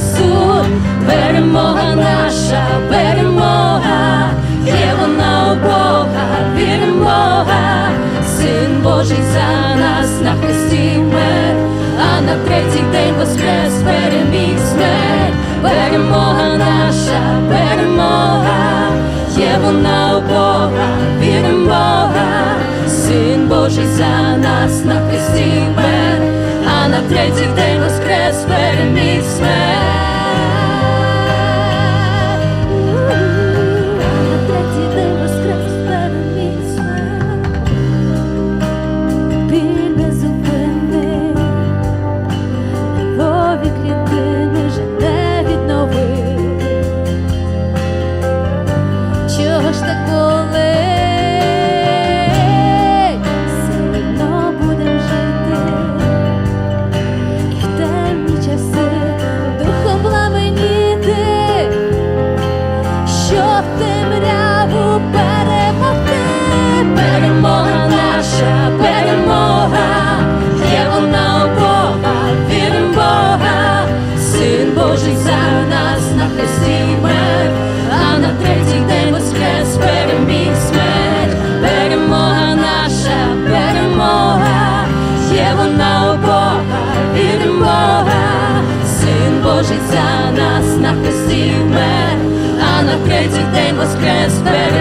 Небесний суд, перемога наша, перемога, є вона у Бога, віримо Син Божий за нас на хресті мер, а на третій день воскрес переміг смерть, перемога наша, перемога, є вона у Бога, віримо Син Божий за нас на хресті мер, а на третій день воскрес переміг смерть. against better.